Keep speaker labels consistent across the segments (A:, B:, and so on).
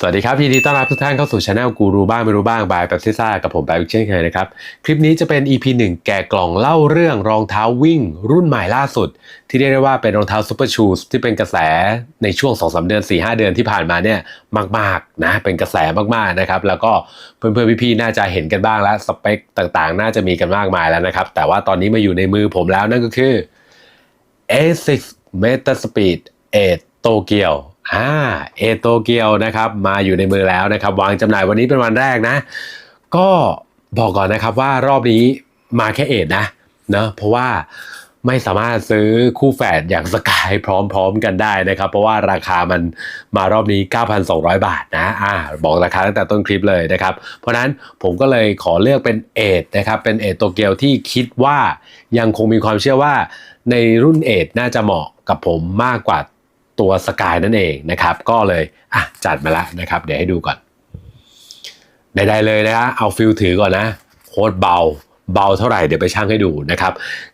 A: สวัสดีครับยินดีต้อนรับทุกท่านเข้าสู่ช anel กูรูบ้างไม่รู้บ้างบายแบบซิซ่ากับผมแบงค์เช่นเคยนะครับ คลิปนี้จะเป็น EP 1 แกะกล่องเล่าเรื่องรองเท้าวิ่ง รุ่นใหม่ล่าสุด ที่เรียกได้ว่าเป็นรองเท้าซูเปอร์ชูสที่เป็นกระแสในช่วง 2-3 เดือน 4-5 เดือนที่ผ่านมาเนี่ยมากๆนะเป็นกระแสมากๆนะครับ แล้วก็เพื่อนๆพี่ๆน่าจะเห็นกันบ้างแล้วสเปคต่างๆ น่าจะมีกันมากมายแล้วนะครับ แต่ว่าตอนนี้มาอยู่ในมือผมแล้วนั่นก็คือ A6 Meta Speed 8โตเกียว อ่าเอโตเกียวนะครับมาอยู่ในมือแล้วนะครับ วางจำหน่ายวันนี้เป็นวันแรกนะ ก็บอกก่อนนะครับว่ารอบนี้มาแค่เอ็ดนะเนะเพราะว่าไม่สามารถซื้อคู่แฝดอย่างสกายพร้อมๆกันได้นะครับ เพราะว่าราคามันมารอบนี้ 9,200 บาทนะอ่าบอกราคาตั้งแต่ต้นคลิปเลยนะครับ เพราะฉะนั้นผมก็เลยขอเลือกเป็นเอทนะครับเป็นเอทโตเกียวที่คิดว่ายังคงมีความเชื่อว่า ในรุ่นเอทน่าจะเหมาะกับผมมากกว่า ตัวสกายนั่นเองนะครับ ก็เลยอะจัดมาละนะครับ เดี๋ยวให้ดูก่อนใดๆเลยนะเอาฟิลถือก่อนนะโคตรเบาเบาเท่าไหร่เดี๋ยวไปชั่งให้ดูนะครับ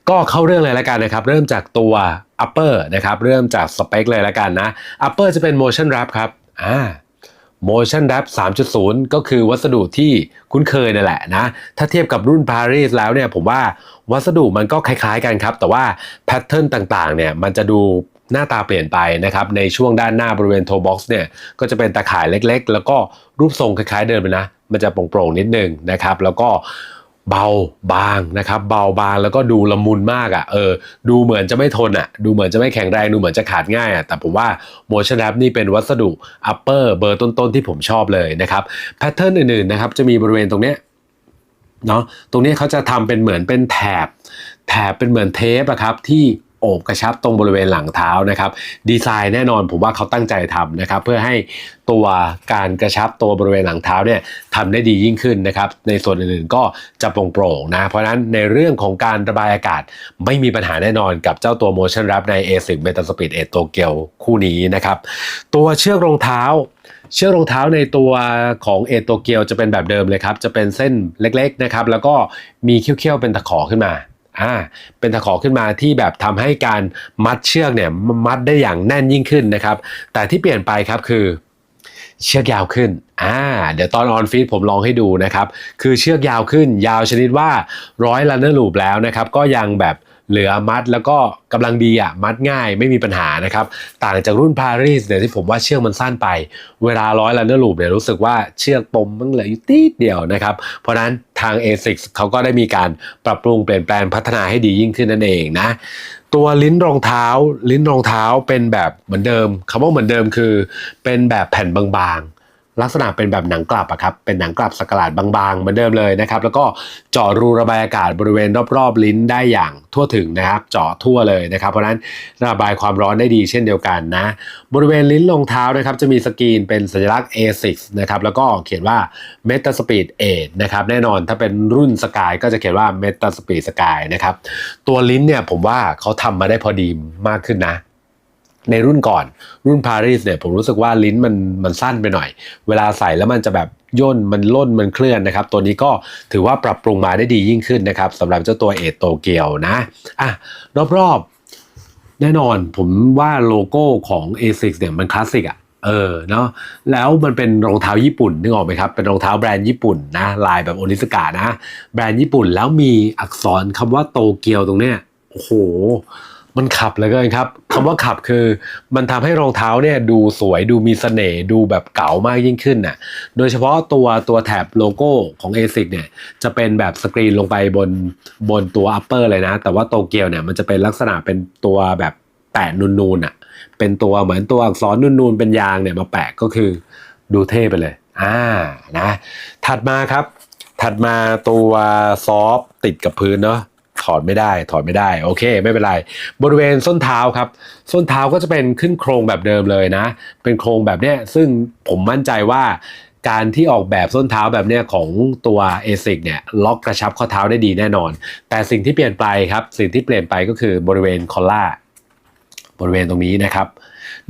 A: ก็เข้าเรื่องเลยล้วกันนะครับ เริ่มจากตัว upper นะครับเริ่มจากสเปคเลยล้วกันนะ upper จะเป็น motion wrap ครับอ่า motion wrap 3.0 ก็คือวัสดุที่คุ้นเคยนั่นแหละนะ ถ้าเทียบกับรุ่น Paris แล้วเนี่ยผมว่าวัสดุมันก็คล้ายๆกันครับ แต่ว่าแพทเทิร์นต่างๆเนี่ยมันจะดู หน้าตาเปลี่ยนไปนะครับในช่วงด้านหน้าบริเวณโทบ็อกซ์เนี่ยก็จะเป็นตาข่ายเล็กๆ แล้วก็รูปทรงคล้ายๆเดิมเลยนะ มันจะโปร่งๆนิดนึงนะครับแล้วก็เบาบางนะครับเบาบางแล้วก็ดูละมุนมากอะ่ะเออดูเหมือนจะไม่ทนอะ่ะดูเหมือนจะไม่แข็งแรงดูเหมือนจะขาดง่ายอะ่ะแต่ผมว่า motion wrap นี่เป็นวัสดุ upper เบอร์ต้นๆที่ผมชอบเลยนะครับแพทเทิร์นอื่นๆนะครับจะมีบริเวณตรงเนี้ยเนาะตรงนี้เขาจะทำเป็นเหมือนเป็นแถบแถบเป็นเหมือนเทปอะครับที่ โอบกระชับตรงบริเวณหลังเท้านะครับ ดีไซน์แน่นอนผมว่าเขาตั้งใจทำนะครับ เพื่อให้ตัวการกระชับตัวบริเวณหลังเท้าเนี่ยทำได้ดียิ่งขึ้นนะครับ ในส่วนอื่นๆก็จะโปร่งๆนะ เพราะฉะนั้นในเรื่องของการระบายอากาศไม่มีปัญหาแน่นอนกับเจ้าตัว motion wrap ใน A10 Meta Speed 8 Tokyo คู่นี้นะครับ ตัวเชือกรองเท้า เชือกรองเท้าในตัวของเอโตเกียวจะเป็นแบบเดิมเลยครับ จะเป็นเส้นเล็กๆนะครับ แล้วก็มีเขี้ยวๆเป็นตะขอขึ้นมา อ่าเป็นตะขอขึ้นมาที่แบบทำให้การมัดเชือกเนี่ยมัดได้อย่างแน่นยิ่งขึ้นนะครับ แต่ที่เปลี่ยนไปครับคือเชือกยาวขึ้น อ่า เดี๋ยวตอนออนฟีดผมลองให้ดูนะครับ คือเชือกยาวขึ้น ยาวชนิดว่าร้อยลันเนอร์ลูปแล้วนะครับ ก็ยังแบบ เหลือมัดแล้วก็กำลังดีอะมัดง่ายไม่มีปัญหานะครับต่างจากรุ่นปารีสเนี่ยที่ผมว่าเชือกมันสั้นไป เวลาร้อยลันเนอร์ลูปเนี่ยรู้สึกว่าเชือกปมมันเหลืออยู่ตีดเดียวนะครับเพราะนั้นทาง a s i c เขาก็ได้มีการปรับปรุงเปลี่ยนแปลงพัฒนาให้ดียิ่งขึ้นนั่นเองนะตัวลิ้นรองเท้า ลิ้นรองเท้าเป็นแบบเหมือนเดิมคำว่าเหมือนเดิมคือ เป็นแบบแผ่นบาง ลักษณะเป็นแบบหนังกลับอะครับเป็นหนังกลับสกลาดบางๆเหมือนเดิมเลยนะครับ แล้วก็เจาะรูระบายอากาศบริเวณรอบๆลิ้นได้อย่างทั่วถึงนะครับ เจาะทั่วเลยนะครับ เพราะฉะนั้นระบายความร้อนได้ดีเช่นเดียวกันนะ บริเวณลิ้นรองเท้านะครับ จะมีสกรีนเป็นสัญลักษณ์ A6 นะครับแล้วก็เขียนว่า Meta Speed 8นะครับ แน่นอนถ้าเป็นรุ่นสกายก็จะเขียนว่า Meta Speed Sky นะครับตัวลิ้นเนี่ยผมว่าเขาทำมาได้พอดีมากขึ้นนะ ในรุ่นก่อนรุ่นปารีสเนี่ยผมรู้สึกว่าลิ้นมันมันสั้นไปหน่อย เวลาใส่แล้วมันจะแบบย่นมันล่นมันเคลื่อนนะครับ ตัวนี้ก็ถือว่าปรับปรุงมาได้ดียิ่งขึ้นนะครับสำหรับเจ้าตัวเอโตเกียวนะอะรอบๆ แน่นอนผมว่าโลโก้ของ A6 เนี่ยมันคลาสสิกอะเออเนาะแล้วมันเป็นรองเท้าญี่ปุ่นนึกออกไหมครับ เป็นรองเท้าแบรนด์ญี่ปุ่นนะลายแบบโอนิสกะนะ แบรนด์ญี่ปุ่นแล้วมีอักษรคำว่าโตเกียวตรงเนี้ยโอ้โห มันขับเหลยก็ครับคำว่าขับคือมันทำให้รองเท้าเนี่ยดูสวยดูมีเสน่ห์ดูแบบเก๋ามากยิ่งขึ้นน่ะโดยเฉพาะตัวตัวแถบโลโก้ของ ASIC เนี่ยจะเป็นแบบสกรีนลงไปบนบนตัว upper เลยนะ แต่ว่าโตเกียวเนี่ยมันจะเป็นลักษณะเป็นตัวแบบแตะนูนๆอะเป็นตัวเหมือนตัวอักษรนูนๆเป็นยางเนี่ยมาแปะก็คือดูเท่ไปเลยอ่านะถัดมาครับ ถัดมาตัวซอฟต์ติดกับพื้นเนาะ ถอดไม่ได้ ถอดไม่ได้ โอเค ไม่เป็นไร บริเวณส้นเท้าครับ ส้นเท้าก็จะเป็นขึ้นโครงแบบเดิมเลยนะ เป็นโครงแบบเนี้ย ซึ่งผมมั่นใจว่าการที่ออกแบบส้นเท้าแบบเนี้ยของตัว ASIC เนี่ยล็อกกระชับข้อเท้าได้ดีแน่นอน แต่สิ่งที่เปลี่ยนไปครับ สิ่งที่เปลี่ยนไปก็คือบริเวณคอลล่าบริเวณตรงนี้นะครับ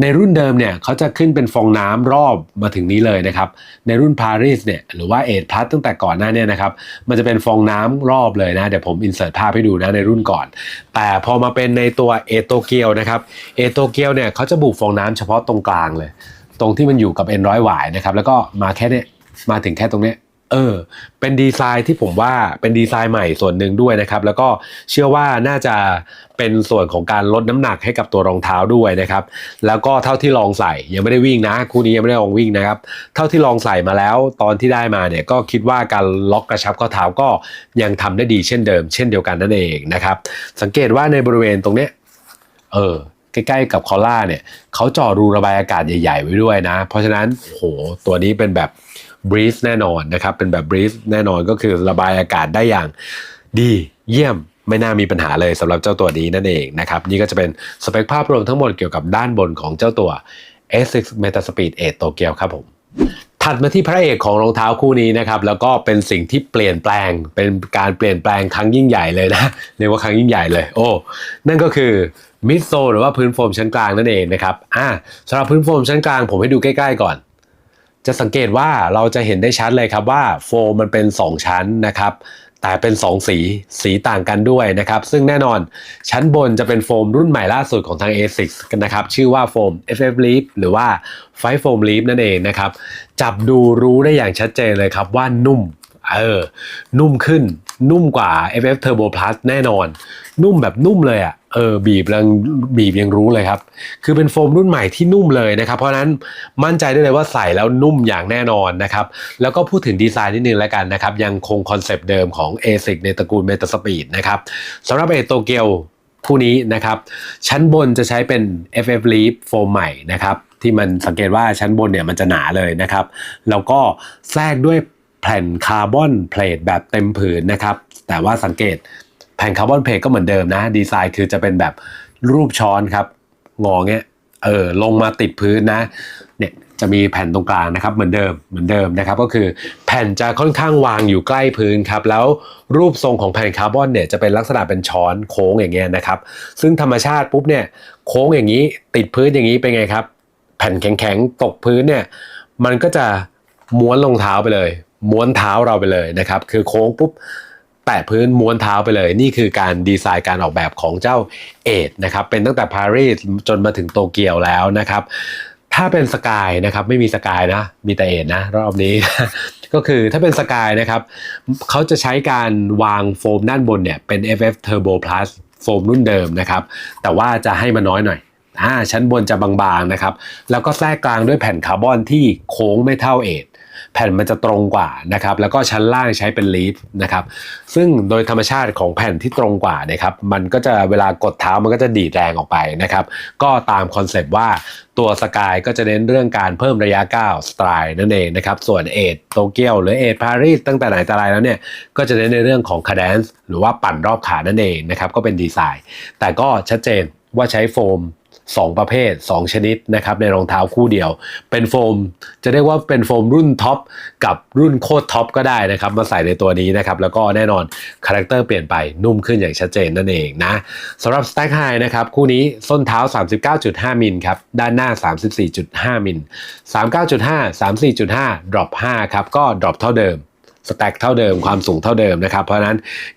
A: ในรุ่นเดิมเนี่ยเขาจะขึ้นเป็นฟองน้ำรอบมาถึงนี้เลยนะครับ ในรุ่น Paris เนี่ยหรือว่าเอ p พลัสตั้งแต่ก่อนหน้าเนี่ยนะครับ มันจะเป็นฟองน้ำรอบเลยนะ เดี๋ยวผมอินเสิร์ตภาพให้ดูนะในรุ่นก่อน แต่พอมาเป็นในตัวเอโตเกียวนะครับเอโตเกียวเนี่ยเขาจะบุฟองน้ำเฉพาะตรงกลางเลย ตรงที่มันอยู่กับ N100 หวายนะครับแล้วก็มาแค่เนี้ยมาถึงแค่ตรงเนี้ย เออ เป็นดีไซน์ที่ผมว่าเป็นดีไซน์ใหม่ส่วนหนึ่งด้วยนะครับ แล้วก็เชื่อว่าน่าจะเป็นส่วนของการลดน้ำหนักให้กับตัวรองเท้าด้วยนะครับ แล้วก็เท่าที่ลองใส่ยังไม่ได้วิ่งนะ คู่นี้ยังไม่ได้ลองวิ่งนะครับ เท่าที่ลองใส่มาแล้วตอนที่ได้มาเนี่ยก็คิดว่าการล็อกกระชับข้อเท้าก็ยังทำได้ดีเช่นเดิม เช่นเดียวกันนั่นเองนะครับ สังเกตว่าในบริเวณตรงเนี้ยเออใกล้ๆกับคอล่าเนี่ยเขาเจาะรูระบายอากาศใหญ่ ๆ ไว้ด้วยนะ เพราะฉะนั้นโหตัวนี้เป็นแบบ บรีฟแน่นอนนะครับ เป็นแบบบรีฟแน่นอนก็คือระบายอากาศได้อย่างดีเยี่ยมไม่น่ามีปัญหาเลยสำหรับเจ้าตัวนี้นั่นเองนะครับ นี่ก็จะเป็นสเปคภาพรวมทั้งหมดเกี่ยวกับด้านบนของเจ้าตัว Asics Metaspeed 8 Tokyo ครับผมถัดมาที่พระเอกของรองเท้าคู่นี้นะครับแล้วก็เป็นสิ่งที่เปลี่ยนแปลงเป็นการเปลี่ยนแปลงครั้งยิ่งใหญ่เลยนะเรียกว่าครั้งยิ่งใหญ่เลย โอ้นั่นก็คือมิดโซหรือว่าพื้นโฟมชั้นกลางนั่นเองนะครับอ่าสำหรับพื้นโฟมชั้นกลางผมให้ดูใกล้ ๆ ก่อน จะสังเกตว่าเราจะเห็นได้ชัดเลยครับว่าโฟมมันเป็น 2 ชั้นนะครับ แต่เป็น 2 สีสีต่างกันด้วยนะครับ ซึ่งแน่นอนชั้นบนจะเป็นโฟมรุ่นใหม่ล่าสุดของทาง ASICS นะครับ ชื่อว่าโฟม FF Leaf หรือว่า Fight Foam Leaf นั่นเองนะครับ จับดูรู้ได้อย่างชัดเจนเลยครับว่านุ่มเออนุ่มขึ้นนุ่มกว่า FF Turbo Plus แน่นอน นุ่มแบบนุ่มเลยอะ เออบีบยังบีบยังรู้เลยครับ คือเป็นโฟมรุ่นใหม่ที่นุ่มเลยนะครับ เพราะนั้นมั่นใจได้เลยว่าใส่แล้วนุ่มอย่างแน่นอนนะครับ แล้วก็พูดถึงดีไซน์นิดนึงแล้วกันนะครับ ยังคงคอนเซปต์เดิมของ ASIC ในตระกูล Metaspeed นะครับสำหรับเอโตเกียวคู่นี้นะครับ ชั้นบนจะใช้เป็น FF Leaf โฟมใหม่นะครับที่มันสังเกตว่าชั้นบนเนี่ยมันจะหนาเลยนะครับ แล้วก็แทรกด้วยแผ่นคาร์บอนเพลทแบบเต็มผืนนะครับ แต่ว่าสังเกต ผ่นคาร์บอนเพลทก็เหมือนเดิมนะ ดีไซน์คือจะเป็นแบบรูปช้อนครับงอเงี้ยเออลงมาติดพื้นนะเนี่ยจะมีแผ่นตรงกลางนะครับเหมือนเดิมเหมือนเดิมนะครับ ก็คือแผ่นจะค่อนข้างวางอยู่ใกล้พื้นครับแล้วรูปทรงของแผ่นคาร์บอนเนี่ยจะเป็นลักษณะเป็นช้อนโค้งอย่างเงี้ยนะครับ ซึ่งธรรมชาติปุ๊บเนี่ยโค้งอย่างนี้ติดพื้นอย่างนี้เป็นไงครับ แผ่นแข็งๆตกพื้นเนี่ยมันก็จะม้วนรองเท้าไปเลย ม้วนเท้าเราไปเลยนะครับ คือโค้งปุ๊บ แตะพื้นม้วนเท้าไปเลย นี่คือการดีไซน์การออกแบบของเจ้าเอทนะครับเป็นตั้งแต่ปารีสจนมาถึงโตเกียวแล้วนะครับ ถ้าเป็นสกายนะครับไม่มีสกายนะ มีแต่เอทนะรอบนี้ ก็คือถ้าเป็นสกายนะครับเขาจะใช้การวางโฟมด้านบนเนี่ยเป็น FF Turbo Plus โฟมรุ่นเดิมนะครับ แต่ว่าจะให้มันน้อยหน่อยอ่าชั้นบนจะบางๆนะครับ แล้วก็แทรกกลางด้วยแผ่นคาร์บอนที่โค้งไม่เท่าเอท แผ่นมันจะตรงกว่านะครับแล้วก็ชั้นล่างใช้เป็นลีฟนะครับซึ่งโดยธรรมชาติของแผ่นที่ตรงกว่านะครับมันก็จะเวลากดเท้ามันก็จะดีดแรงออกไปนะครับก็ตามคอนเซปต์ว่าตัวสกายก็จะเน้นเรื่องการเพิ่มระยะก้าวสไตล์นั่นเองนะครับส่วนเอทโตเกียวหรือเอทปารีสตั้งแต่ไหนแต่ไรแล้วเนี่ยก็จะเน้นในเรื่องของคา d ดนซ์หรือว่าปั่นรอบขานั่นเองนะครับก็เป็นดีไซน์ แต่ก็ชัดเจนว่าใช้โฟม 2 ประเภท 2 ชนิดนะครับในรองเท้าคู่เดียว เป็นโฟมจะเรียกว่าเป็นโฟมรุ่นท็อปกับรุ่นโคตรท็อปก็ได้นะครับมาใส่ในตัวนี้นะครับแล้วก็แน่นอนคาแรคเตอร์เปลี่ยนไปนุ่มขึ้นอย่างชัดเจนนั่นเองนะสำหรับ Stack High นะครับคู่นี้ส้นเท้า 39.5 มิลครับด้านหน้า 34.5 มิล 39.5 34.5 drop 5ครับก็ drop เท่าเดิมสแต็กเท่าเดิมความสูงเท่าเดิมนะครับ เพราะนั้น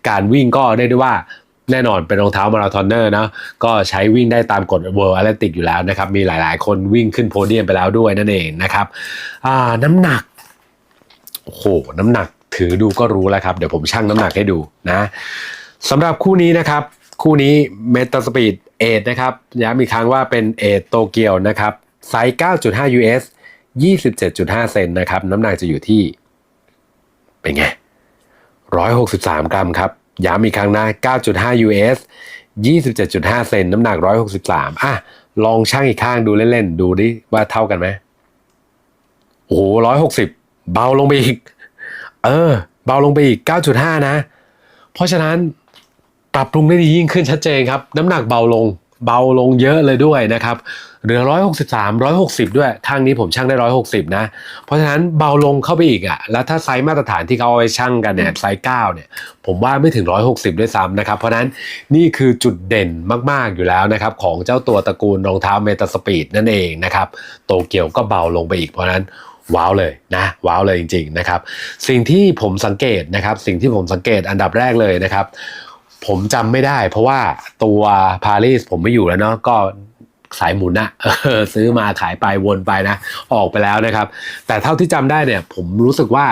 A: การวิ่งก็ได้ด้วยว่า แน่นอนเป็นรองเท้ามาราธอนเนอร์นะก็ใช้วิ่งได้ตามกฎ World Athletic อยู่แล้วนะครับ มีหลายๆ คนวิ่งขึ้นโพเดียมไปแล้วด้วยนั่นเองนะครับอ่าน้ำหนักโอ้โหน้ำหนักถือดูก็รู้แล้วครับ เดี๋ยวผมชั่งน้ำหนักให้ดูนะสำหรับคู่นี้นะครับ คู่นี้ Meta Speed 8นะครับย้ำอีกครั้งว่าเป็น8โตเกียวนะครับไซส์ 9.5 US 27.5 เซนนะครับ น้ำหนักจะอยู่ที่ เป็นไง 163 กรัมครับ ย้ำอีกครั้งนะ 9.5 US 27.5 เซนน้ำหนัก 163 อะ ลองชั่งอีกข้างดูเล่นๆ ดูดิว่าเท่ากันไหมโอ้โห160 เบาลงไปอีก เออ เบาลงไปอีก 9.5 นะ เพราะฉะนั้นปรับปรุงได้ดียิ่งขึ้นชัดเจนครับ น้ำหนักเบาลง เบาลงเยอะเลยด้วยนะครับเหลือ 163 160 ด้วยข้างนี้ผมชั่งได้ 160 นะ เพราะฉะนั้นเบาลงเข้าไปอีกอะ่ะ แล้วถ้าไซส์มาตรฐานที่เขาเอาไว้ชั่งกันเนี่ยไซส์9เนี่ย ผมว่าไม่ถึง 160 ด้วยซ้ำนะครับ เพราะฉะนั้นนี่คือจุดเด่นมาก ๆ อยู่แล้วนะครับ ของเจ้าตัวตระกูลรองเท้าเมตาสปีดนั่นเองนะครับ โตเกียวก็เบาลงไปอีก เพราะฉะนั้นว้าวเลยนะว้าวเลยจริง ๆ นะครับ สิ่งที่ผมสังเกตนะครับ สิ่งที่ผมสังเกตอันดับแรกเลยนะครับ ผมจำไม่ได้ เพราะว่าตัวปารีสผมไม่อยู่แล้วเนาะก็สายหมุนอะซื้อมาขายไปวนไปนะ ออกไปแล้วนะครับ แต่เท่าที่จำได้เนี่ย ผมรู้สึกว่า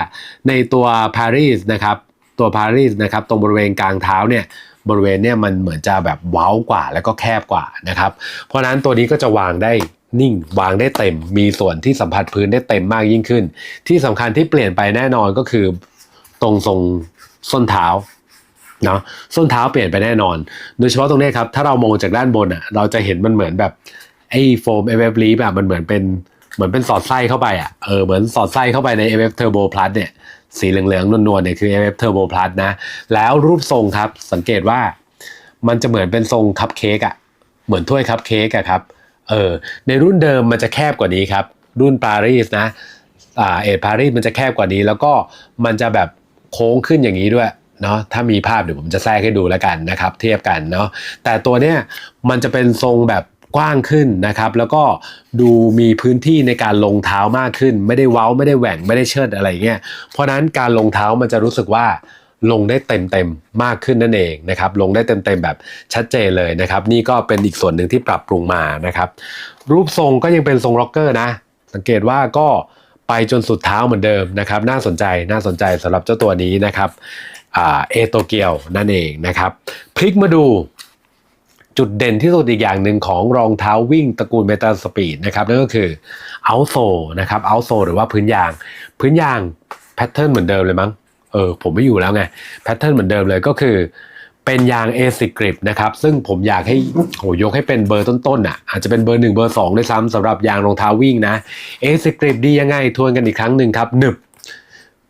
A: ในตัวปารีสนะครับ ตัวปารีสนะครับ ตรงบริเวณกลางเท้าเนี่ยบริเวณเนี่ยมันเหมือนจะแบบเว้ากว่าแล้วก็แคบกว่านะครับ เพราะฉะนั้นตัวนี้ก็จะวางได้นิ่งวางได้เต็ม มีส่วนที่สัมผัสพื้นได้เต็มมากยิ่งขึ้น ที่สำคัญที่เปลี่ยนไปแน่นอนก็คือ ตรงทรงส้นเท้า เนาะส้นเท้าเปลี่ยนไปแน่นอน โดยเฉพาะตรงนี้ครับ ถ้าเรามองจากด้านบนอะเราจะเห็นมันเหมือนแบบไอ้โฟม FF Leaf แบบมันเหมือนเป็นเหมือนเป็นสอดไส้เข้าไปอะเออเหมือนสอดไส้เข้าไปใน FF Turbo Plus เนี่ยสีเหลืองๆนวลๆเนี่ยคือ FF Turbo Plus นะ แล้วรูปทรงครับสังเกตว่ามันจะเหมือนเป็นทรงคัพเค้กอะเหมือนถ้วยคัพเค้กอะครับเออในรุ่นเดิมมันจะแคบกว่านี้ครับ รุ่นปารีสนะอ่าเอปารีสมันจะแคบกว่านี้ แล้วก็มันจะแบบโค้งขึ้นอย่างนี้ด้วย เนาะถ้ามีภาพเดี๋ยวผมจะแทรกให้ดูแล้วกันนะครับ เทียบกันเนาะแต่ตัวเนี้ยมันจะเป็นทรงแบบกว้างขึ้นนะครับ แล้วก็ดูมีพื้นที่ในการลงเท้ามากขึ้น ไม่ได้เว้าไม่ได้แหว่งไม่ได้เชิดอะไรเงี้ยเพราะนั้นการลงเท้ามันจะรู้สึกว่าลงได้เต็มเต็มมากขึ้นนั่นเองนะครับ ลงได้เต็มเต็มแบบชัดเจนเลยนะครับ นี่ก็เป็นอีกส่วนหนึ่งที่ปรับปรุงมานะครับ รูปทรงก็ยังเป็นทรงร็อกเกอร์นะ สังเกตว่าก็ไปจนสุดเท้าเหมือนเดิมนะครับ น่าสนใจน่าสนใจสำหรับเจ้าตัวนี้นะครับ เอโตเกียวนั่นเองนะครับ พลิกมาดูจุดเด่นที่สุดอีกอย่างหนึ่งของรองเท้าวิ่งตระกูลเมตาสปีดนะครับนั่นก็คือเอาโซนะครับเอาโซหรือว่าพื้นยาง พื้นยางแพทเทิร์นเหมือนเดิมเลยมั้งเออผมไม่อยู่แล้วไงแพทเทิร์นเหมือนเดิมเลยก็คือ เป็นยาง ASIC Grip นะครับซึ่งผมอยากให้โหยกให้เป็นเบอร์ต้นๆอะอาจจะเป็นเบอร์1เบอร์2ด้วยซ้ำสำหรับยางรองเท้าวิ่งนะ ASIC Grip ดียังไงทวนกันอีกครั้งหนึ่งครับหนึบ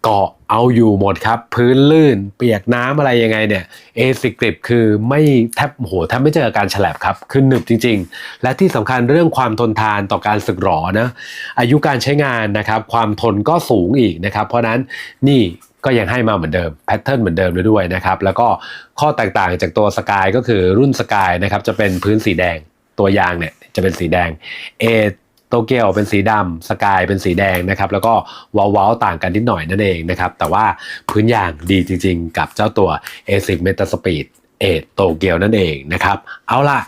A: เกาะเอาอยู่หมดครับ พื้นลื่น เปียกน้ำอะไรยังไงเนี่ย ASIC Grip คือไม่แทบโหแทบไม่เจออาการฉลับครับ คือหนึบจริง ๆ และที่สำคัญเรื่องความทนทานต่อการสึกหรอนะอายุการใช้งานนะครับ ความทนก็สูงอีกนะครับ เพราะนั้นนี่ก็ยังให้มาเหมือนเดิมแพทเทิร์นเหมือนเดิมด้วยนะครับ แล้วก็ข้อแตกต่างจากตัวสกายก็คือรุ่นสกายนะครับจะเป็นพื้นสีแดงตัวยางเนี่ยจะเป็นสีแดงเอ เกียวเป็นสีดำสกายเป็นสีแดงนะครับ แล้วก็วาวาวต่างกันนิดหน่อยนั่นเองนะครับ แต่ว่าพื้นยางดีจริงๆ กับเจ้าตัว ASIC Metaspeed เอโตเกียวนั่นเองนะครับ เอาล่ะ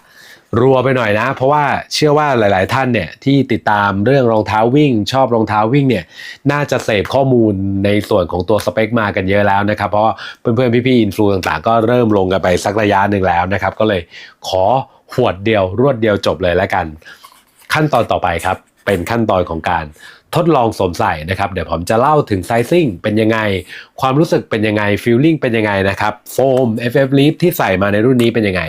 A: รัวไปหน่อยนะ เพราะว่าเชื่อว่าหลาย ๆ ท่านเนี่ยที่ติดตามเรื่องรองเท้าวิ่ง ชอบรองเท้าวิ่งเนี่ยน่าจะเสพข้อมูลในส่วนของตัวสเปคมากันเยอะแล้วนะครับ เพราะว่าเพื่อน ๆ พี่ ๆ อินฟลูต่างๆ ก็เริ่มลงกันไปสักระยะหนึ่งแล้วนะครับ ก็เลยขอหวดเดียวรวดเดียวจบเลยแล้วกัน ขั้นตอนต่อไปครับ เป็นขั้นตอนของการทดลองสวมใส่นะครับ เดี๋ยวผมจะเล่าถึงไซซิ่งเป็นยังไง ความรู้สึกเป็นยังไงฟิลลิ่งเป็นยังไงนะครับโฟม FF Leaf ที่ใส่มาในรุ่นนี้เป็นยังไง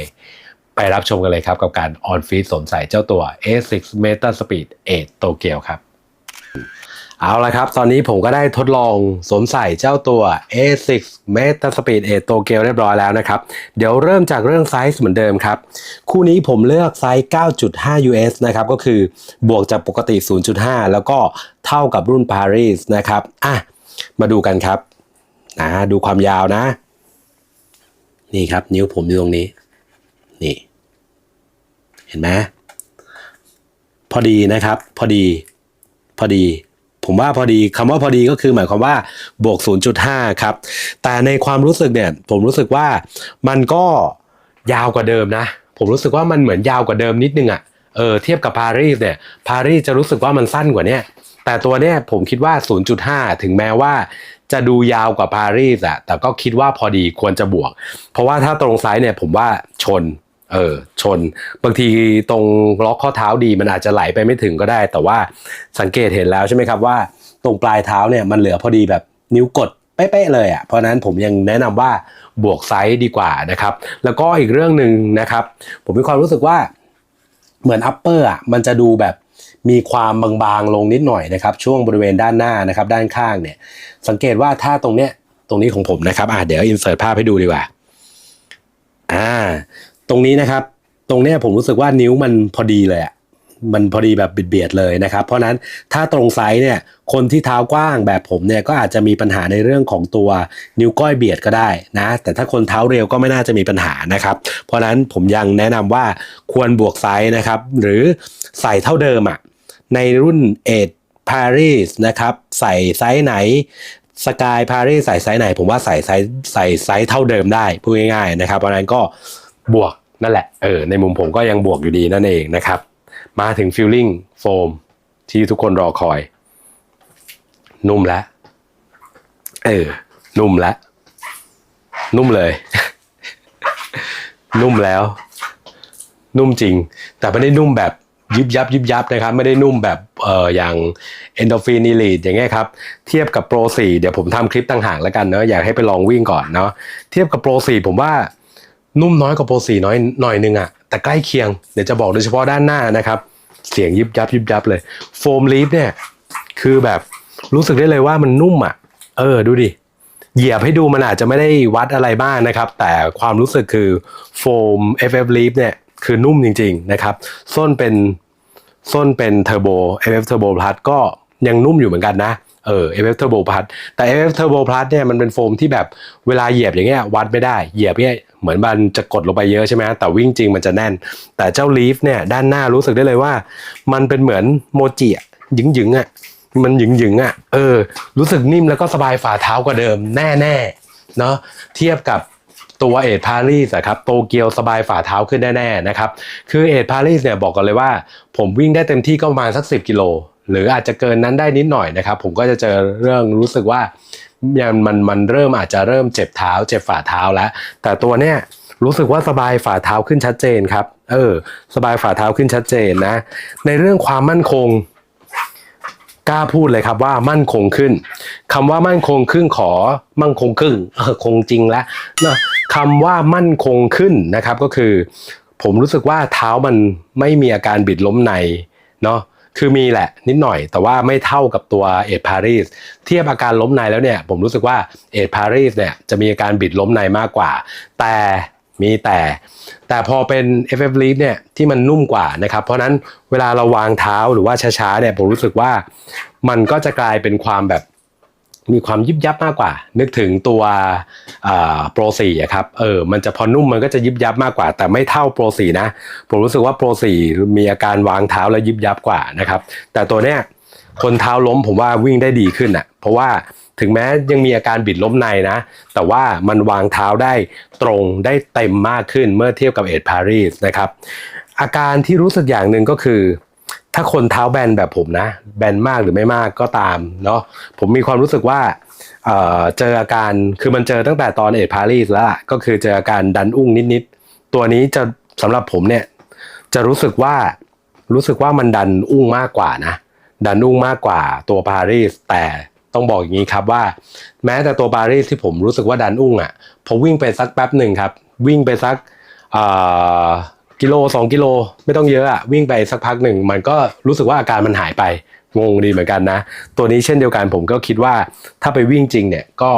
A: ไปรับชมกันเลยครับ กับการออนฟีดสวมใส่เจ้าตัว A6 Meta Speed 8 Tokyo ครับ เอาละครับ ตอนนี้ผมก็ได้ทดลองสวมใส่เจ้าตัว A6 Meta Speed 8 Tokyo เรียบร้อยแล้วนะครับ เดี๋ยวเริ่มจากเรื่องไซส์เหมือนเดิมครับ คู่นี้ผมเลือกไซส์ 9.5 US นะครับ ก็คือบวกจากปกติ 0.5 แล้วก็เท่ากับรุ่น Paris นะครับ อะ มาดูกันครับ นะดูความยาวนะ นี่ครับ นิ้วผมอยู่ตรงนี้ นี่ เห็นไหมพอดีนะครับ พอดี พอดี ผมว่าพอดีคำว่าพอดีก็คือหมายความว่าบวก 0.5 ครับ แต่ในความรู้สึกเนี่ยผมรู้สึกว่ามันก็ยาวกว่าเดิมนะ ผมรู้สึกว่ามันเหมือนยาวกว่าเดิมนิดนึงอะ่ะเออเทียบกับปารีสเนี่ยปารีสจะรู้สึกว่ามันสั้นกว่าเนี้ยแต่ตัวเนี้ยผมคิดว่า 0.5 ถึงแม้ว่าจะดูยาวกว่าปารีสอะแต่ก็คิดว่าพอดีควรจะบวก เพราะว่าถ้าตรงไซส์เนี่ยผมว่าชน เออชน บางทีตรงล็อกข้อเท้าดีมันอาจจะไหลไปไม่ถึงก็ได้ แต่ว่าสังเกตเห็นแล้วใช่ไหมครับว่า ตรงปลายเท้าเนี่ยมันเหลือพอดีแบบนิ้วกดเป๊ะๆเลยอะเพราะนั้นผมยังแนะนำว่าบวกไซส์ดีกว่านะครับ แล้วก็อีกเรื่องหนึ่งนะครับ ผมมีความรู้สึกว่าเหมือนอัปเปอร์อะมันจะดูแบบมีความบางๆลงนิดหน่อยนะครับ ช่วงบริเวณด้านหน้านะครับ ด้านข้างเนี่ย สังเกตว่าถ้าตรงเนี้ยตรงนี้ของผมนะครับอะเดี๋ยวอินเสิร์ตภาพให้ดูดีกว่าอ่า ตรงนี้นะครับ ตรงเนี้ยผมรู้สึกว่านิ้วมันพอดีเลยอะมันพอดีแบบเบียดๆเลยนะครับ เพราะนั้นถ้าตรงไซส์เนี่ยคนที่เท้ากว้างแบบผมเนี่ยก็อาจจะมีปัญหาในเรื่องของตัวนิ้วก้อยเบียดก็ได้นะ แต่ถ้าคนเท้าเร็วก็ไม่น่าจะมีปัญหานะครับ เพราะนั้นผมยังแนะนำว่าควรบวกไซส์นะครับ หรือใส่เท่าเดิมอะในรุ่นเอทปารีสนะครับใส่ไซส์ไหนสกายพารีสใส่ไซส์ไหน ผมว่าใส่ไซส์ใส่ไซส์เท่าเดิมได้พูดง่ายๆนะครับเพราะนั้นก็ บวกนั่นแหละเออในมุมผมก็ยังบวกอยู่ดีนั่นเองนะครับ มาถึงฟิลลิ่งโฟมที่ทุกคนรอคอย นุ่มแล้วเออนุ่มแล้วนุ่มเลย นุ่มแล้ว นุ่มจริง แต่ไม่ได้นุ่มแบบยิบยับยิบยับนะครับ ไม่ได้นุ่มแบบเอ่ออย่าง endorphin elite อย่างเงี้ยครับ เทียบกับ Pro 4เดี๋ยวผมทำคลิปต่างหากแล้วกันเนาะอยากให้ไปลองวิ่งก่อนเนาะเทียบกับ Pro 4ผมว่า นุ่มน้อยกว่า Pro 4น้อยหน่อยนึงอะแต่ใกล้เคียงเดี๋ยวจะบอกโดยเฉพาะด้านหน้านะครับ เสียงยิบยับยิบยับเลยโฟมลีฟเนี่ยคือแบบรู้สึกได้เลยว่ามันนุ่มอะเออดูดิเหยียบให้ดูมันอาจจะไม่ได้วัดอะไรบ้างนะครับ แต่ความรู้สึกคือโฟม FF Leaf เนี่ยคือนุ่มจริง ๆนะครับ ส้นเป็นส้นเป็นเทอร์โบ FF Turbo Plus ก็ยังนุ่มอยู่เหมือนกันนะเออ FF Turbo Plus แต่ FF Turbo Plus เนี่ยมันเป็นโฟมที่แบบเวลาเหยียบอย่างเงี้ยวัดไม่ได้เหยียบเนี่ย เหมือนมันจะกดลงไปเยอะใช่ไหมแต่วิ่งจริงมันจะแน่น แต่เจ้า Leaf เนี่ยด้านหน้ารู้สึกได้เลยว่า มันเป็นเหมือนโมจิอะหยึงๆอะมันหยึงๆอะเออ รู้สึกนิ่มแล้วก็สบายฝ่าเท้ากว่าเดิมแน่ๆเนาะเทียบกับตัวเอทพารีสอะครับโตเกียวสบายฝ่าเท้าขึ้นแน่ๆนะครับ คือเอทพารีสเนี่ยบอกกันเลยว่า ผมวิ่งได้เต็มที่ก็ประมาณสัก 10 กิโล หรืออาจจะเกินนั้นได้นิดหน่อยนะครับ ผมก็จะเจอเรื่องรู้สึกว่ายังมันมันเริ่มอาจจะเริ่มเจ็บเท้า เจ็บฝ่าเท้าแล้ว แต่ตัวเนี้ยรู้สึกว่าสบายฝ่าเท้าขึ้นชัดเจนครับ เออ สบายฝ่าเท้าขึ้นชัดเจนนะ ในเรื่องความมั่นคงกล้าพูดเลยครับว่ามั่นคงขึ้นคำว่ามั่นคงขึ้นขอมั่นคงขึ้นเออคงจริงแล้วนะคำว่ามั่นคงขึ้นนะครับก็คือ ผมรู้สึกว่าเท้ามันไม่มีอาการบิดล้มในเนาะ คือมีแหละนิดหน่อยแต่ว่าไม่เท่ากับตัวเอทพารีสเทียบอาการล้มในแล้วเนี่ยผมรู้สึกว่าเอทพารีสเนี่ยจะมีอาการบิดล้มในมากกว่า แต่มีแต่ แต่พอเป็น FF Leaf เนี่ยที่มันนุ่มกว่านะครับ เพราะฉะนั้นเวลาเราวางเท้าหรือว่าช้าๆเนี่ยผมรู้สึกว่ามันก็จะกลายเป็นความแบบ มีความยิบยับมากกว่า นึกถึงตัวโปรสี่ครับเออมันจะพอนุ่มมันก็จะยิบยับมากกว่า แต่ไม่เท่าโปรสี่นะผมรู้สึกว่าโปรสี่มีอาการวางเท้าแล้วยิบยับกว่านะครับแต่ตัวเนี้ยคนเท้าล้มผมว่าวิ่งได้ดีขึ้นอะ เพราะว่าถึงแม้ยังมีอาการบิดล้มในนะ แต่ว่ามันวางเท้าได้ตรงได้เต็มมากขึ้นเมื่อเทียบกับเอ็ดพารีสนะครับอาการที่รู้สึกอย่างหนึ่งก็คือ ถ้าคนเท้าแบนแบบผมนะ แบนมากหรือไม่มากก็ตามเนาะผมมีความรู้สึกว่าเอ่อเจออาการคือมันเจอตั้งแต่ตอนเอ็ดพารีสแล้วล่ะก็คือเจออาการดันอุ้งนิดๆตัวนี้จะสำหรับผมเนี่ย จะรู้สึกว่ารู้สึกว่ามันดันอุ้งมากกว่านะ ดันอุ้งมากกว่าตัวปารีสแต่ต้องบอกอย่างนี้ครับว่า แม้แต่ตัวปารีสที่ผมรู้สึกว่าดันอุ้งอะผมวิ่งไปสักแป๊บหนึ่งครับ วิ่งไปสัก กิโลสองกิโลไม่ต้องเยอะอะวิ่งไปสักพักหนึ่ง มันก็รู้สึกว่าอาการมันหายไปงงดีเหมือนกันนะ ตัวนี้เช่นเดียวกันผมก็คิดว่าถ้าไปวิ่งจริงเนี่ยก็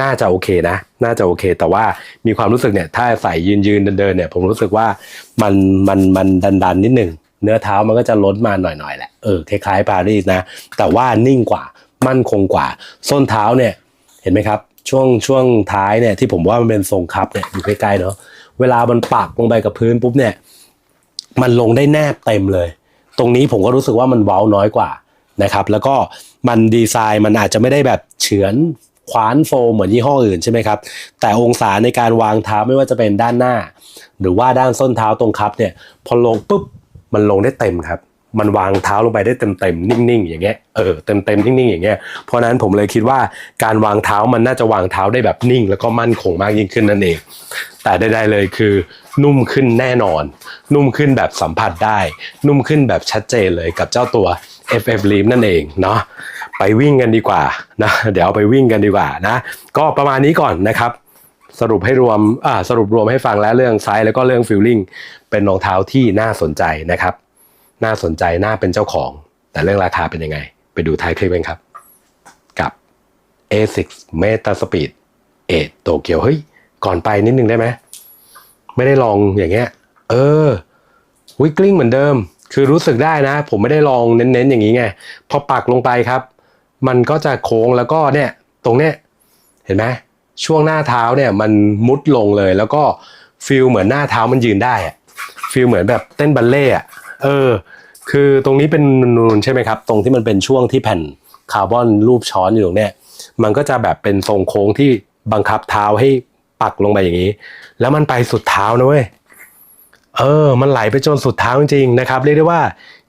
A: น่าจะโอเคนะ น่าจะโอเค แต่ว่ามีความรู้สึกเนี่ย ถ้าใส่ยืนยืนเดินเดินเนี่ย ผมรู้สึกว่ามันมันมันดันดันนิดหนึ่ง เนื้อเท้ามันก็จะล้นมาหน่อยๆแหละ เออคล้ายๆปารีสนะ แต่ว่านิ่งกว่า มั่นคงกว่า ส้นเท้าเนี่ย เห็นไหมครับ ช่วงช่วงท้ายเนี่ยที่ผมว่ามันเป็นทรงคัพเนี่ยอยู่ใกล้ๆเนาะ เวลามันปักลงไปกับพื้นปุ๊บเนี่ย มันลงได้แนบเต็มเลย ตรงนี้ผมก็รู้สึกว่ามันเว้าน้อยกว่านะครับ แล้วก็มันดีไซน์มันอาจจะไม่ได้แบบเฉือนขวานโฟมเหมือนยี่ห้ออื่นใช่ไหมครับ แต่องศาในการวางเท้าไม่ว่าจะเป็นด้านหน้า หรือว่าด้านส้นเท้าตรงคัพเนี่ยพอลงปุ๊บมันลงได้เต็มครับ มันวางเท้าลงไปได้เต็มๆนิ่งๆอย่างเงี้ยเออเต็มๆนิ่งๆอย่างเงี้ยเพราะนั้นผมเลยคิดว่าการวางเท้ามันน่าจะวางเท้าได้แบบนิ่ง แล้วก็มั่นคงมากยิ่งขึ้นนั่นเอง แต่ใดๆเลยคือ นุ่มขึ้นแน่นอน นุ่มขึ้นแบบสัมผัสได้ นุ่มขึ้นแบบชัดเจนเลยกับเจ้าตัว FF Leaf นั่นเองเนาะไปวิ่งกันดีกว่านะเดี๋ยวไปวิ่งกันดีกว่านะ ก็ประมาณนี้ก่อนนะครับสรุปให้รวมอ่าสรุปรวมให้ฟังแล้วเรื่องไซส์แล้วก็เรื่องฟิลลิ่งเป็นรองเท้าที่น่าสนใจนะครับ น่าสนใจน่าเป็นเจ้าของ แต่เรื่องราคาเป็นยังไง ไปดูท้ายคลิปกันครับ กับ A6 Meta Speed 8โตเกียวเฮ้ย ก่อนไปนิดนึงได้ไหมไม่ได้ลองอย่างเงี้ย เออวิกลิ้งเหมือนเดิม คือรู้สึกได้นะ ผมไม่ได้ลองเน้นๆอย่างนี้ไงพอปักลงไปครับ มันก็จะโค้งแล้วก็เนี่ย ตรงเนี้ยเห็นไหมช่วงหน้าเท้าเนี่ยมันมุดลงเลย แล้วก็ฟีลเหมือนหน้าเท้ามันยืนได้ฟีลเหมือนแบบเต้นบัลเล่อะเออ คือตรงนี้เป็นนูนใช่ไหมครับ ตรงที่มันเป็นช่วงที่แผ่นคาร์บอนรูปช้อนอยู่ตรงเนี้ยมันก็จะแบบเป็นทรงโค้งที่บังคับเท้าให้ ปักลงไปอย่างนี้ แล้วมันไปสุดเท้านะเว้ยเออ มันไหลไปจนสุดเท้าจริงๆนะครับ เรียกได้ว่า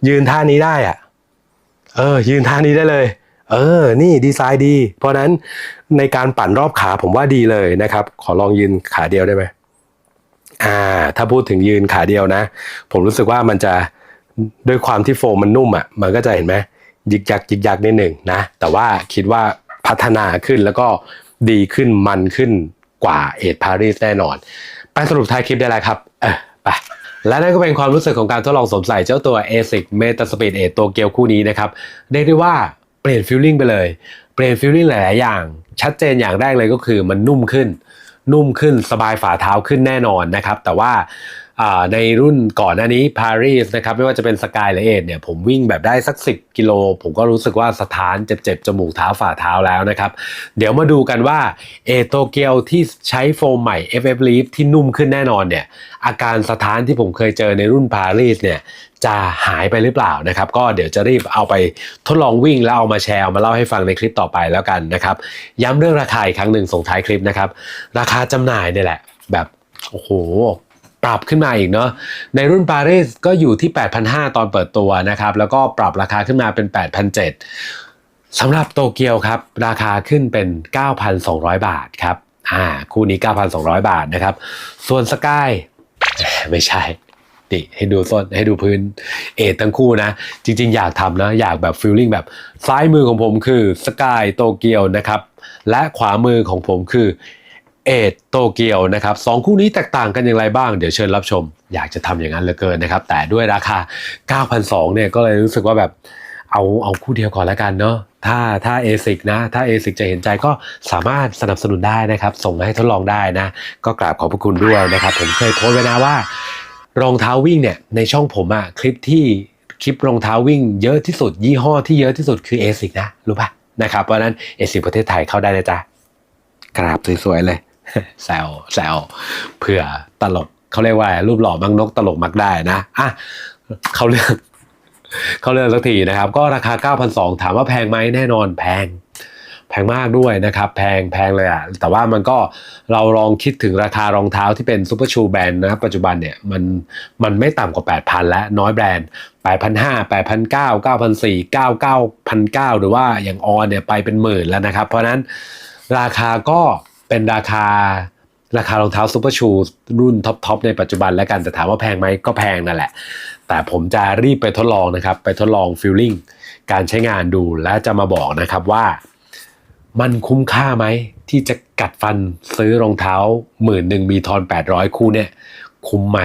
A: ยืนท่านี้ได้อะเออ ยืนท่านี้ได้เลย เออ นี่ดีไซน์ดี เพราะนั้นในการปั่นรอบขาผมว่าดีเลยนะครับ ขอลองยืนขาเดียวได้ไหมอ่า ถ้าพูดถึงยืนขาเดียวนะ ผมรู้สึกว่ามันจะด้วยความที่โฟมมันนุ่มอะ มันก็จะเห็นไหมยิกยักยิกยักนิดหนึ่งนะ แต่ว่าคิดว่าพัฒนาขึ้นแล้วก็ดีขึ้นมันขึ้น กว่าเอทปารีสแน่นอน ไปสรุปท้ายคลิปได้แล้วครับเออไปและนั่นก็เป็นความรู้สึกของการทดลองสวมใส่เจ้าตัว ASIC Meta Speed 8ตัวเกียวคู่นี้นะครับเรียกได้ว่าเปลี่ยนฟิลลิ่งไปเลย เปลี่ยนฟิลลิ่งหลาย ๆ อย่าง ชัดเจนอย่างแรกเลยก็คือมันนุ่มขึ้น นุ่มขึ้นสบายฝ่าเท้าขึ้นแน่นอนนะครับ แต่ว่าอ่าในรุ่นก่อนหน้านี้ Paris นะครับไม่ว่าจะเป็นสกายหรือเอทเนี่ยผมวิ่งแบบได้สัก 10 กิโล ผมก็รู้สึกว่าสถานเจ็บๆ จมูกเท้าฝ่าเท้าแล้วนะครับ เดี๋ยวมาดูกันว่าเอโตเกียวที่ใช้โฟมใหม่ FF Leaf ที่นุ่มขึ้นแน่นอนเนี่ยอาการสถานที่ผมเคยเจอในรุ่น Paris เนี่ยจะหายไปหรือเปล่านะครับ ก็เดี๋ยวจะรีบเอาไปทดลองวิ่งแล้วเอามาแชร์เอามาเล่าให้ฟังในคลิปต่อไปแล้วกันนะครับ ย้ำเรื่องราคาอีกครั้งหนึ่งส่งท้ายคลิปนะครับ ราคาจำหน่ายเนี่ยแหละ แบบโอ้โห ปรับขึ้นมาอีกเนาะในรุ่นปารีสก็อยู่ที่ 8,500 ตอนเปิดตัวนะครับ แล้วก็ปรับราคาขึ้นมาเป็น 8,700สำหรับโตเกียวครับ ราคาขึ้นเป็น 9,200 บาทครับอ่าคู่นี้ 9,200 บาทนะครับ ส่วนสกายไม่ใช่นี่ให้ดูส้นให้ดูพื้นเอททั้งคู่นะ จริง ๆ อยากทำนะ อยากแบบฟิลลิ่งแบบซ้ายมือของผมคือสกายโตเกียวนะครับ และขวามือของผมคือ เอทโตเกียวนะครับสองคู่นี้แตกต่างกันอย่างไรบ้าง เดี๋ยวเชิญรับชม อยากจะทำอย่างนั้นเหลือเกินนะครับ แต่ด้วยราคา 9,200เนี่ยก็เลยรู้สึกว่าแบบเอาเอาคู่เดียวก่อนแล้วกันเนาะถ้าถ้า ASIC นะ ถ้า ASIC จะเห็นใจก็สามารถสนับสนุนได้นะครับ ส่งมาให้ทดลองได้นะ ก็กราบขอบพระคุณด้วยนะครับ ผมเคยโพสไว้นะว่ารองเท้าวิ่งเนี่ยในช่องผมอะคลิปที่คลิปรองเท้าวิ่งเยอะที่สุด ยี่ห้อที่เยอะที่สุดคือ ASIC นะ รู้ปะนะครับเพราะนั้น ASIC ประเทศไทยเข้าได้นะจ๊ะกราบสวยๆเลย แซวแซวเผื่อตลกเขาเรียกว่า รูปหล่อมักนกตลกมักได้นะอะเขาเรื่องเขาเรื่องสักทีนะครับ ก็ราคา 9,200 ถามว่าแพงไหมแน่นอนแพงแพงมากด้วยนะครับ แพงแพงเลยอะแต่ว่ามันก็เราลองคิดถึงราคารองเท้าที่เป็นซูเปอร์ชูแบรนด์นะปัจจุบันเนี่ยมันมันไม่ต่ำกว่า 8,000 แล้วน้อยแบรนด์ 8,500 8,900 9,400 9,900 หรือว่าอย่างออนเนี่ยไปเป็นหมื่นแล้วนะครับ เพราะนั้นราคาก็ เป็นราคาราคารองเท้าซูเปอร์ชูรุ่นท็อปๆในปัจจุบันแล้วกันแต่ถามว่าแพงไหมก็แพงนั่นแหละ แต่ผมจะรีบไปทดลองนะครับ ไปทดลองฟิลลิ่งการใช้งานดูและจะมาบอกนะครับว่ามันคุ้มค่าไหม ที่จะกัดฟันซื้อรองเท้าหมื่นหนึ่งมีทอน 800 คู่เนี่ย คุ้มไหม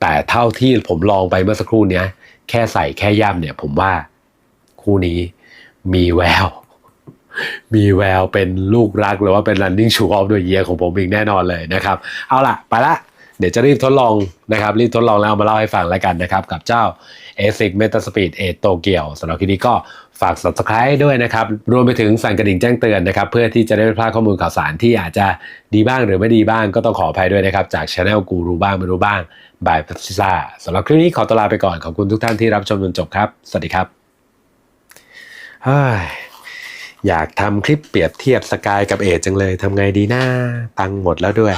A: แต่เท่าที่ผมลองไปเมื่อสักครู่เนี้ย แค่ใส่แค่ย่ำเนี่ย ผมว่าคู่นี้มีแวว มีแววเป็นลูกรักหรือว่าเป็น running shoe of the year ของผมอีกแน่นอนเลยนะครับ เอาล่ะ ไปละ เดี๋ยวจะรีบทดลองนะครับ รีบทดลองแล้วเอามาเล่าให้ฟังแล้วกันนะครับ กับเจ้า ASIC Metaspeed 8 Tokyo สำหรับคลิปนี้ก็ฝาก subscribe ด้วยนะครับ รวมไปถึงสั่นกระดิ่งแจ้งเตือนนะครับ เพื่อที่จะได้ไม่พลาดข้อมูลข่าวสารที่อาจจะดีบ้างหรือไม่ดีบ้างก็ต้องขออภัยด้วยนะครับ จาก Channel กูรู้บ้างไม่รู้บ้างบายพัซิซ่าสำหรับคลิปนี้ขอตลาไปก่อนขอบคุณทุกท่านที่รับชมจนจบครับ สวัสดีครับ อยากทำคลิปเปรียบเทียบสกายกับเอจจังเลยทำไงดีนะตังหมดแล้วด้วย